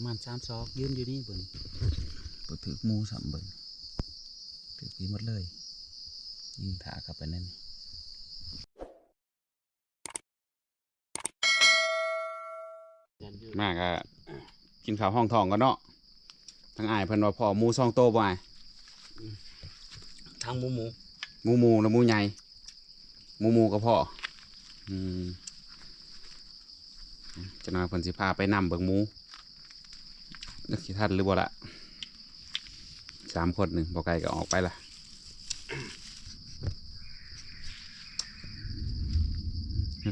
ประมาณสามซอกยืนอยู่นี่เบิ่งบ่ถือหมูสามเบิ่งถือพี่หมดเลย ยิงถากลับไปนั่นมากอะกินข้าวห้องทองกันเนาะทั้งอายเพิ่นว่าพอหมูซองโตบ่อายทางหมูหมูหมูหมูแล้วหมูใหญ่หมูหมูก็พออืมจะน้อยเพิ่นสิพาไปนำเบิ่งหมู นึกสิทันหรือบ่ละสามคนหนึ่งบ่ไกลก็ออกไปละ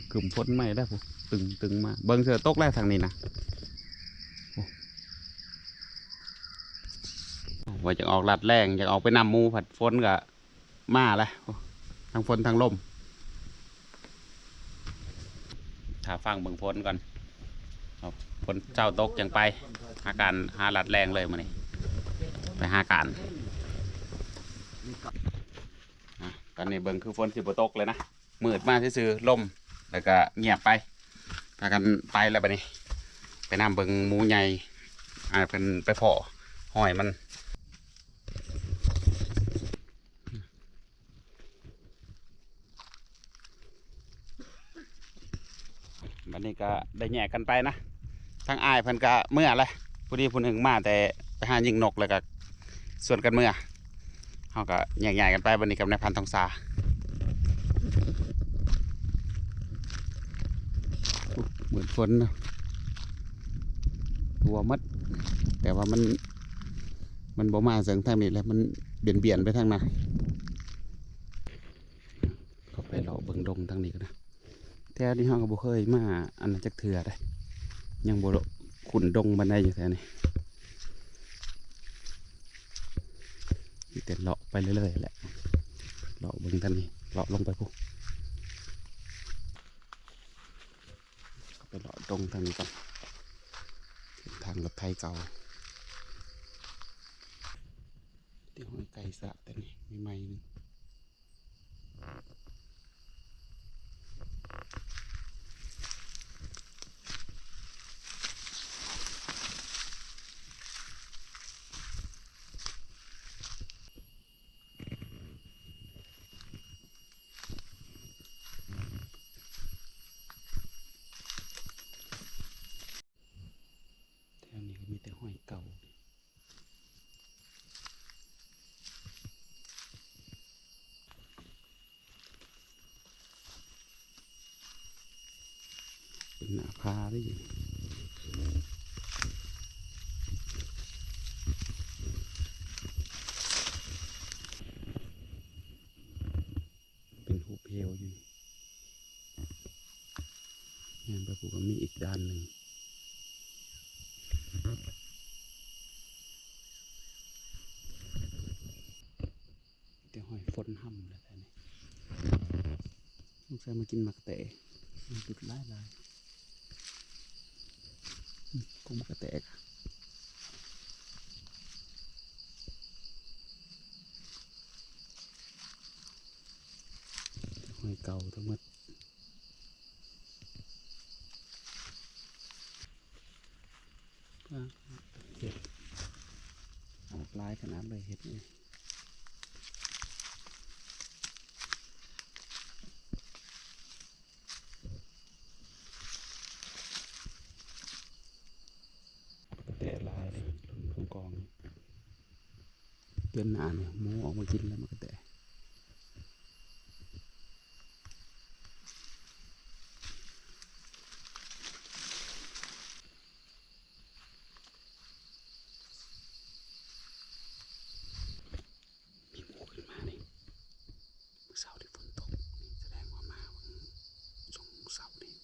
กกึ่มพ้นไม่ได้ผมตึงตึงมา เบิ่งเสือตกแล้ทางนี้นะว่าจะออกลัดแรงอยากออกไปนำมูผัดฝนก็มาล้วโอ้ทั้งฝนทั้งลมถ้าฟังเบิ่งฝนก่อนฝนเจ้าตกจังไป หาการหาลัดแรงเลยมานี่ไปหาการอะตอนนี้เบิ่งคือฝนสิบตกเลยนะมืดมากซื่อๆลมแล้วก็เงียบไปพากันไปแล้วบัดนี้ไปนำเบิ่งหมูใหญ่อ่าเป็นไปพาะหอยมันบัดนี้ก็ได้แยกกันไปนะทั้งอายเพิ่นก็เมื่อ เลยผู้นี้ผู้หนึ่งมาแต่ไปหายิงนกแล้วก็ส่วนกันเมื่อเขาก็แยกย้ายกันไปวันนี้กับนายพันทองสาเหมือนฝนตัวมัด แต่ว่ามัน มันบ่มาเสียงทางนี้แล้วมันเบียนเบียนไปทางนั้นก็ไปรอเบิ่งดงทางนี้กันนะแต่อันนี้เขาก็บ่เคยมาอันนั้นจักเถื่อได้ยังบ่ ขุนดงบันไดอยู่แถวนี้มีแต่เลาะไปเรื่อยๆแหละเลาะบิ่งท่านนี่เลาะลงไปปุ๊ไปเลาะดงทางนี้ก่อนทางรถไทยเก่าเดี๋ยวให้ไก่สะแต่นี่มีไม้หนึงแถวนี้ก็มีแต่ห้อยเก่า เป็นหน้าพา ได้อยู่เป็นหูเพลอยู่งานประปูก็มีอีกด้านหนึ่งเดี๋ยวหอยฝนห่ำเลยแต่นี่ลูกชายมากินหมักเตะมันจุดไล่ลายอืมคงหมักเตะค่ะหอยเก่าทั้งหมดอะเห็ดออกลายขนาดเลยเห็ดนี่กระแตลายเลยลงกอง เดือนหนาเนี่ยหมูออกมากินแล้วมันก็แตกหมูขึ้นมานี่เมื่อเช้าที่ฝนตกนี่แสดงว่ามาวันช่วงเสาร์นี่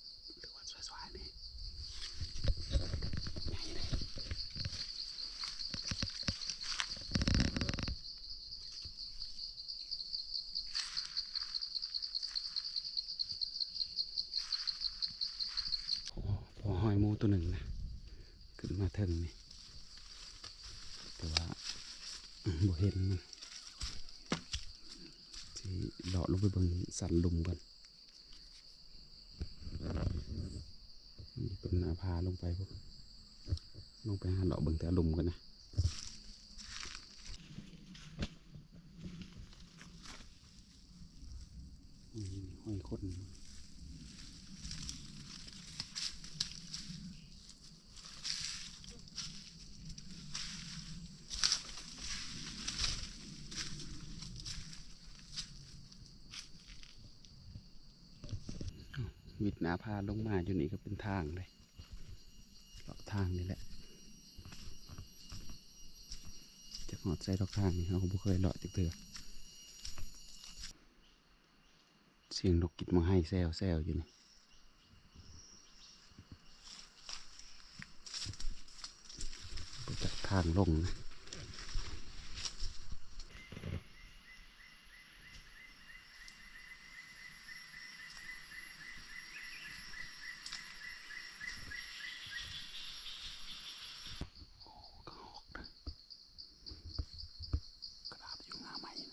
หรือว่าสายๆนี่ใหญ่เลย พอพอหอยหมูตัวหนึ่งนะ ขึ้นมาเทิงนี่แต่ว่าอืมบ่ เห็นมันที่เลาะลงไปบนสันลุมกันนี่เป็นหน้าพาลงไปพวกลงไปหาเลาะเบิ่งแต่ลุมกันนะอืมห้อยคน วิดหนาพาลงมาอยู่นี่ก็เป็นทางเลยเลาะทางนี่แหละจากหอดใส่ดอกทางนี่เราก็บ่เคยเลาะจากเถื่อเสียงนกกิดมาให้แซวแซวอยู่นี่บ่จากทางลงนะก็ออกนะกระดาษอยู่หน้าไม้นะ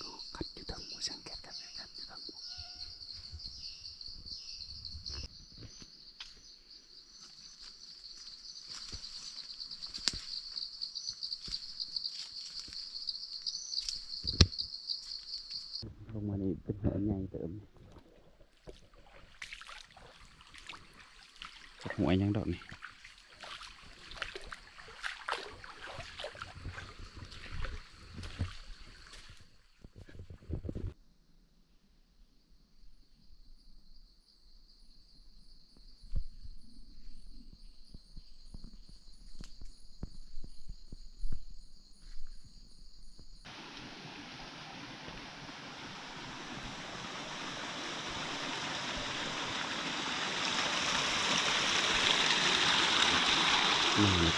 ก็กัดอยู่ทางหัวช่างแกะกันเลยกัดอยู่ทางหัว ล งมานี่เป็นหัวใหญ่เติมหัวยังดอกนี่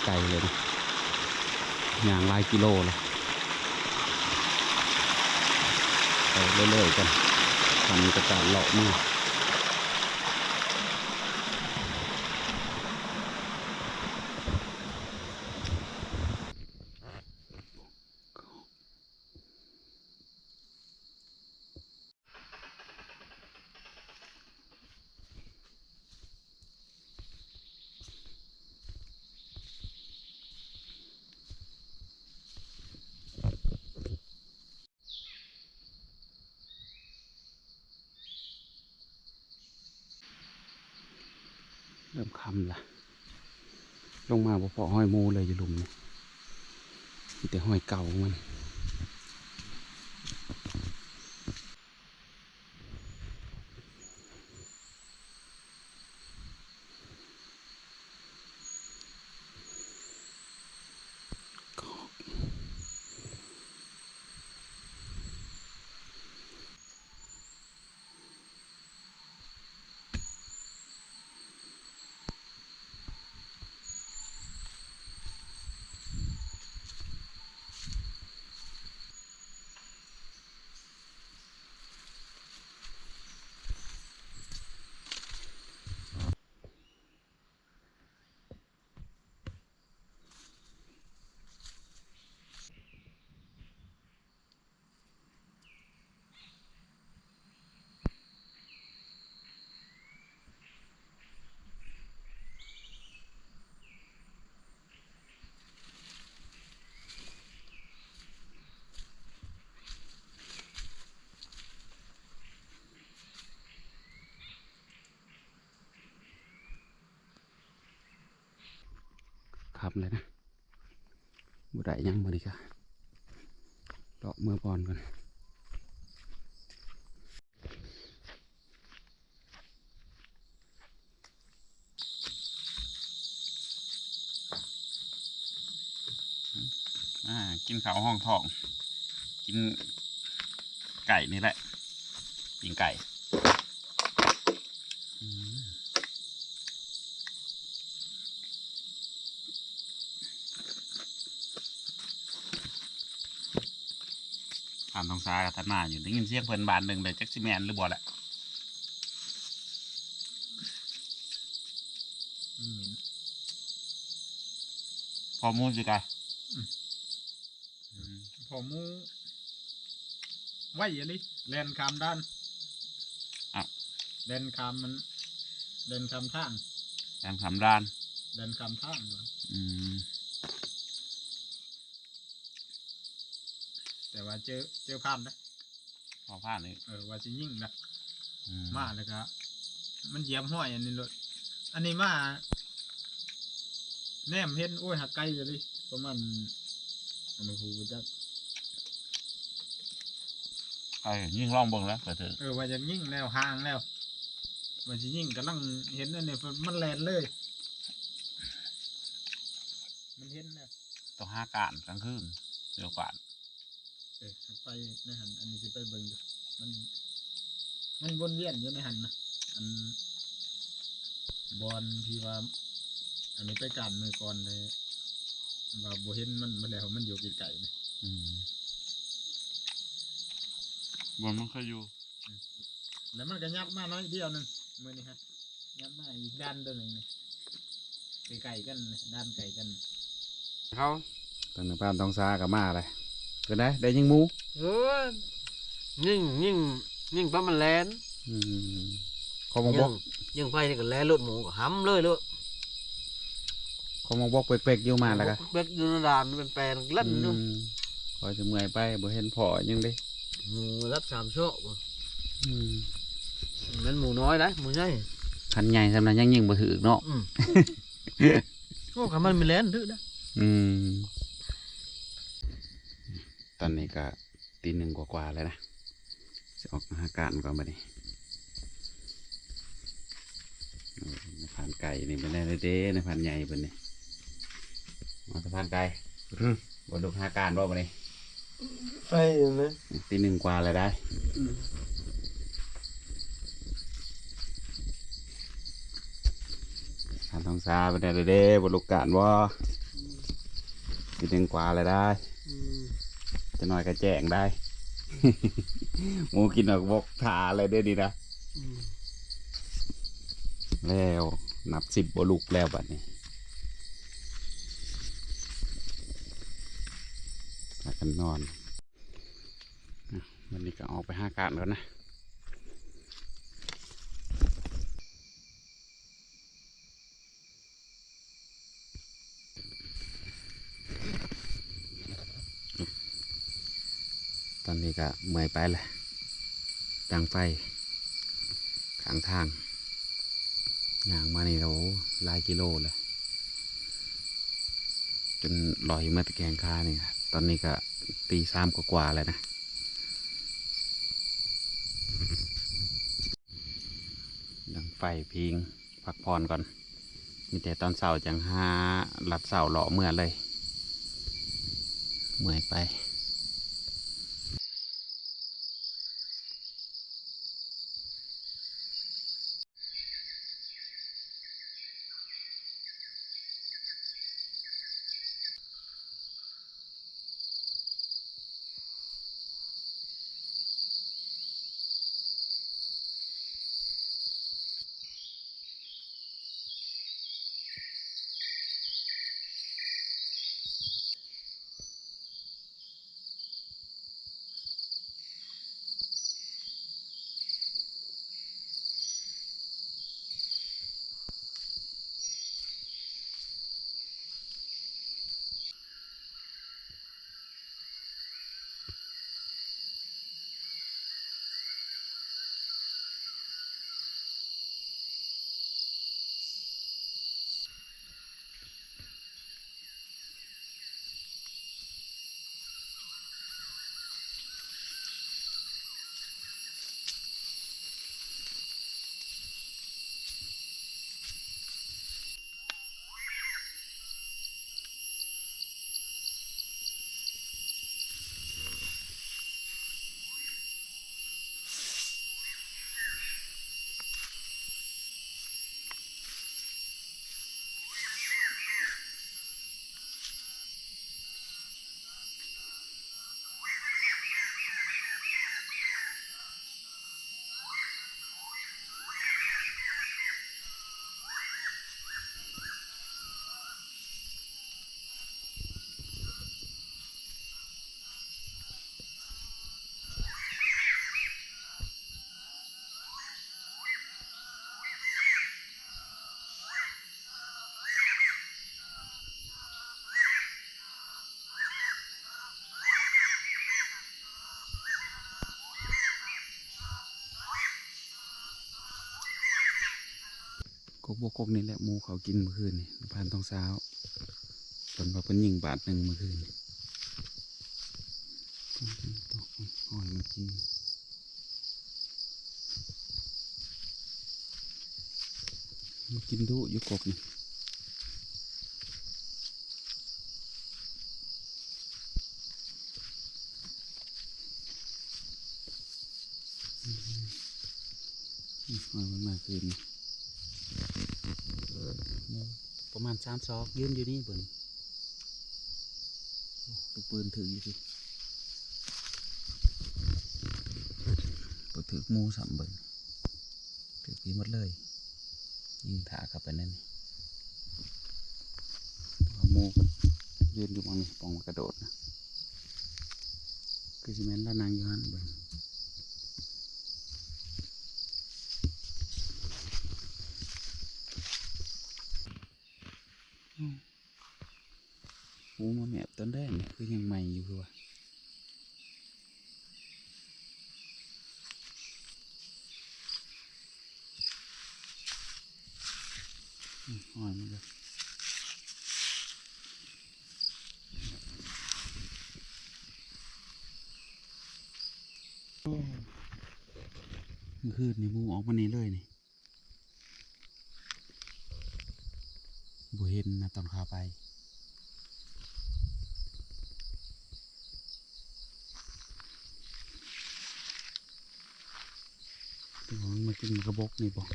ไกลเลยนะย่างหลาย กิโลเลยไปเรื่อยๆกันทำกระจาดเลาะมือเริ่มคำละ ลงมาบ่พอห้อยมูเลยอยู่หลุมนี่มีแต่ห้อยเก่าของมันำเลยนะบุได้ยังบ่ดีกะเลาะมือบอลก่อนกินข้าวห้องทอง กินไก่นี่แหละ ปิงไก่านทองซากับท่านมาอยู่ได้ยินเสียงเพื่อนบานหนึ่งเลยแจ็คซิแมนหรือบอแหละพอมูสิกายพอมูไหว้ยะลิแลนคำด้านแลนคำมันแลนคำท่างแลนคำด้านแลนคำท่างอืม แต่ว่าเจอเจอผ่านนะพอผ่านนี่เออว่าจะยิ่งนะอืมาเลยครับมันเหยียบห้อยอันนี้เลยอันนี้มาแนมเห็นโอ้ยหักไกลเลยประมาณอันนี้หูจักไอ้ยิ่งล่องเบิ่งแล้วก็ถือเออว่าจะยิ่งแล้วห่างแล้วว่าจะยิ่งกำลังเห็นอันนี้มันแลนเลย มันเห็นแล้วต้องห้าการกลางคืนเดียวกัน เออหักไปในหันอันนี้จะไปเบิ่งดูมัน มันวนเวียนอยู่ในหันนะอันบอลที่ว่า อันนี้ไปการมือก่อนเลยว่าบ่เห็นมันมันแล้วมันอยู่ไกลๆนะอืมบนมันเคยอยู่ แล้วมันก็ยับมาน้อยเดียวหนึงมือนี่ฮะยับมาอีกด้านตัวหนึ่งนี่ไกลๆกันนะด้านไกลกันเขาตอนนี้บ้านต้องซากับมาเลย ก็ได้ได้ยิงหมูเออยิ่งยิ่งยิ่งปลามันแลนอืมขอมาบอกยิ่งไปนี่ก็แลนรถหมูก็ห้ำเลยเลยขอมาบอกเป๊กๆอยู่มาแล้วกันเบ็กอยูในาดานเป็นแปลนลั่นอยู่คอยจะเมื่อยไปบ่เห็นพอยังเด้หมูรับสามโชคอืมนั่นหมูน้อยนะหมูใหญ่คันใหญ่สำนักยังยิงบ่ถือเนาะอืม โอ้ขามันไม่แลนดื้อนะอืม ตอนนี้ก็ตีหนึ่งกว่าๆแล้วนะจะออกมาหาการก่อนบัดนี้เออในผ่านไก่นี่เป็นได้เลยเด้ในผ่านใหญ่เป็นนี่มาสะพานไก่บนลูกหาการบ่บัดนี้ไปนะตีหนึ่งกว่าเลยได้ผ่านท้องซาเป็นได้เลยเด้บนลูกการบ่ตีหนึ่งกว่าเลยได้ จะน้อยก็แจ้งได้ หมูกินออกบกทาอะไรได้ดีนะแล้วนับสิบบลูกแล้วบัดนี้พากันนอนวันนี้ก็ออกไปห้าการแล้วนะ ตอนนี้ ก็เมื่อยไปแหละดังไฟขางทางย่างมานี่เราหลายกิโลเลยจนลอยมาตะแกงคานี่ครับตอนนี้ก็ตีสามกว่าๆแล้วนะดังไฟพิงพักผ่อนก่อน มีแต่ตอนเสาร์จังหาหลัดเสาหล่อเมื่อเลย เมื่อยไป บกกนี่แหละหมูเขากินเมื่อคืนนี่ผ่านตองเช้าฝนว่าเป็นยิงบาทหนึ่งเมื่อคืนต้องกินตอกหอยมันกินมันกินดุอยู่กบนี่อืมหอยมันมาคืนนี่หมู ประมาณสามซอกยืนอยู่นี่เบิ่งลูกปืนถืออยู่สิปถือมูสามเบิ่งถือปีหมดเลย ยิงถากลับไปนั่นนี่เอาหมูยืนอยู่บางนี้ปองมากระโดดนะคือสิแม่นแล้วนนางอยู่หันเบิ่ง หมูมาแมบต้นแรกนี่ คือยังใหม่อยู่คือว่าอืมหอยมันเลยโอ้เมื่อคืนนี่หมูออกมานี่เลยนี่บ่เห็นนะตอนข้าไป ตัวมันมา กินกระบอกนี่บอก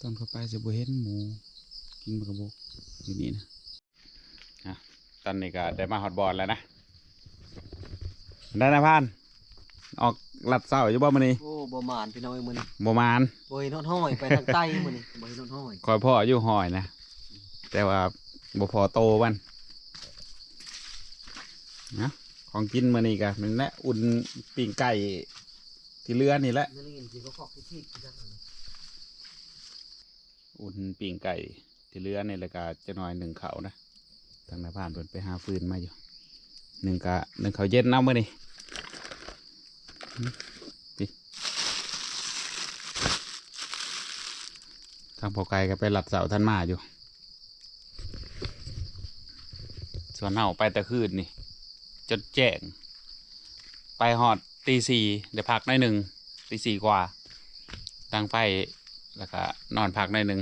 ตอนเข้าไปจะบ่เห็นหมูกินกระบอกอยู่นี่นะอะตอนนี้ก็ได้มาฮอตบอลแล้วนะได้นะพาน ออกหลัดเศร้าอยู่บ่มันนี้โอ้บ่หมานพี่น้องเอ้ยมื้อนี้บ่มานบ่เห็นฮอดห้อยไปทางใต้มื้อนี้บ่เห็นฮอดห้อยคอยพ่ออยู่หอยนะแต่ว่าบ่พอโตมันนะ ของกินมานี่กันมันแหละอุ่นปิ้งไก่ที่เรือนี่แหละ อุ่นปิ้งไก่ที่เรือนี่แหละก็จะน้อยหนึ่งเขานะทางหน้าบ้านเพิ่นไปหาฟืนมาอยู่หนึ่งกะหนึ่งเขาเย็นเอามื่อนี่ทางพอไก่ก็ไปหลัดเสาท่านมาอยู่ ส่วนเฮาไปแต่คืนนี่ จนแจ้ง ไปหอดตีสี่เดี๋ยวพักหน่อยหนึ่งตีสี่กว่าตั้งไฟแล้วก็นอนพักหน่อยหนึ่ง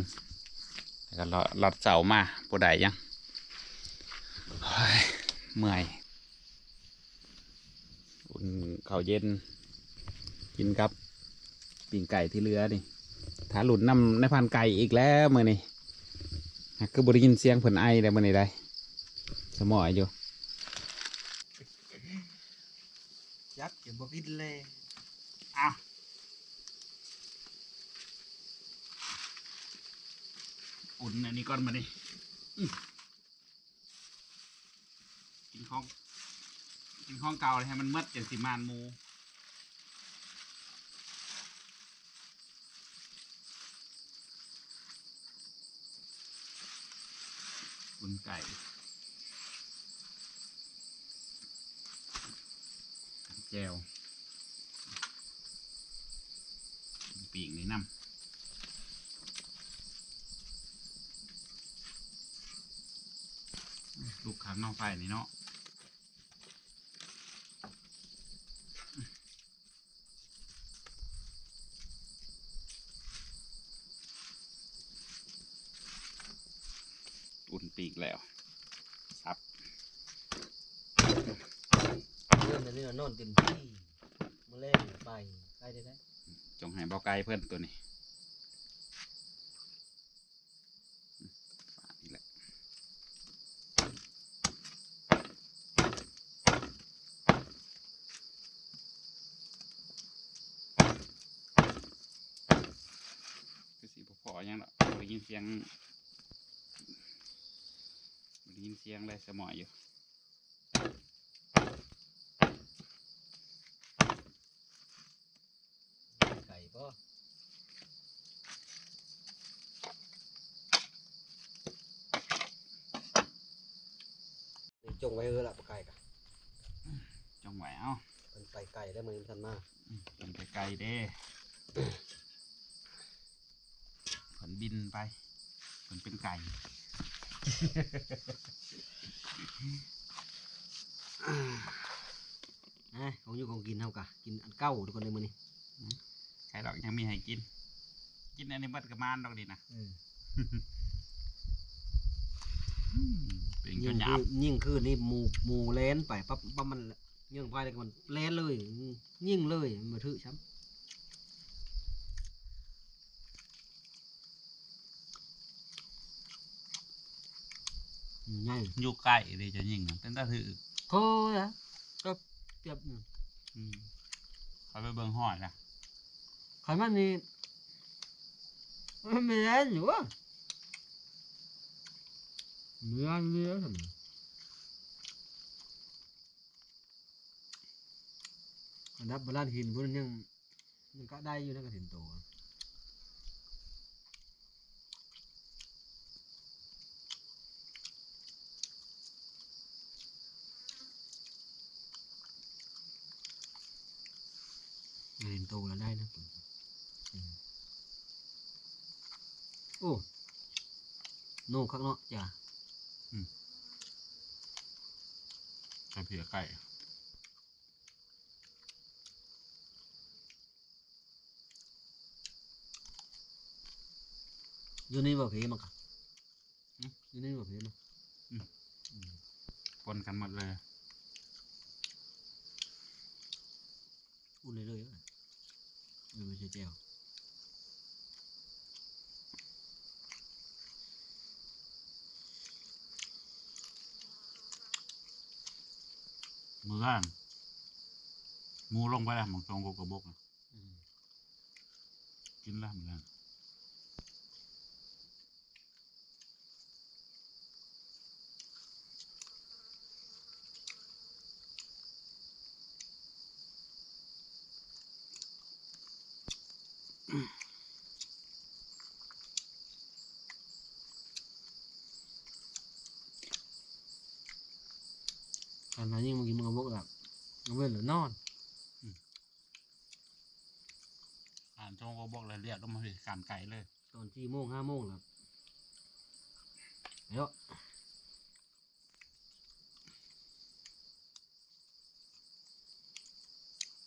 แล้วก็รอรอดเสามาปวดใดยังเมื่อยอุ่นข้าวเย็น กินครับปิ่งไก่ที่เรือนี่ถ้าหลุดน้ำในพันไก่อีกแล้วมื่อนี่คือบริยินเสียงเพิ่นไอแล้วมื่อนี่ได้สมออยู่ ยักษ์อย่าบ่กินเลยอ้าวอุ่นอันนี้ก่อนมาดิกินข้องกินข้องเก่าเลยให้มันมัดจังสิมานมูอุ่นไก่กับ แจวปีกนี่นำลูกค้างนอกไฟนี่เนาะอุ่นปีกแล้วซับ เรื่ อนนอนเต็มที่มื้อแรกไปไปได้ได้จงให้เบาไกลเพื่อนตัวนี้อืมฝานี่แหละคือสีพอๆยังหรอกบ่ได้ยินเสียงบ่ได้ยินเสียงเลยสมอยอยู่ ไก่บ่จงไว้เออละบ่ไก่กะ จังหวะเอ้า เป็น ไปไก่ได้มือทันมาอืมเป็นไปไกลเด้ผนบินไปผนเป็นไก่นะของอยู่ของกินเท่ากะกินอันเก้าทุกคนในมือนี้ใครดอกยังมีให้กิน กินอันนี้เบัดกระมานดอกดีนะอืมเป็นยิ่จงนหยาคืบอยิ่งคือนี่หมูหมูเลนไปปั๊บปั๊บมัน ยิ่งไปเลยมันเลนเลยยิ่งเลยมันมาถือช้ำอยู่ง่ายอยู่ใกล้เล ยจะยิงเป็นตาถือโอ้ยอะก็เจ็บอยู่อืมเขาไปเบิ่งหอดนะใครมันดับบาลานหินพวกนั้นยังยังก็ได้อยู่นะกระถิ่นโตอะเรียนโตแล้วได้นะโอ้โน่ข้างนอกจ้ะไก่เผียไก่ อยู่นี่บ่เพมั้งค่ะอยู่นี่บ่เพมั้งปนกันหมดเลยอุ่นเลยเลยอะเออไม่ใช่แก้วมือล่างหมูลงไปแล้วหมองตรงกกระบกน่ะอืมกินแล้วมือล่าง ตอนนั้นยิ่งมากินมันก็บอกแบบมันเว้นหรือนอน อ่านตรงกกระบกเลยเรียกลงมาสิการไก่เลย ตอนสี่โมงห้าโมงแล้วแล้ว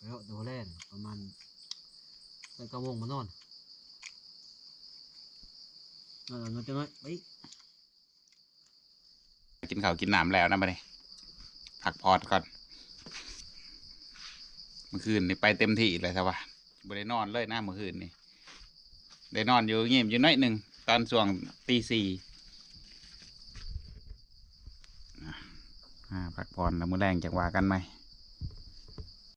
แล้วตัวแรกประมาณแปดเก้าโมงมานอนนอนมันจะน้อยไปกินข้าวกินน้ำแล้วนะบัดนี้พักพอดก่อน เมื่อคืนนี่ไปเต็มที่เลยครับว่า บได้นอนเลยนะเมื่อหืนนี่ได้นอนอยู่เงียบอยู่น้อยหนึ่งตอนส่วงตีสี่อาพักผ่อนแล้วมือแรงจะว่ากันไหม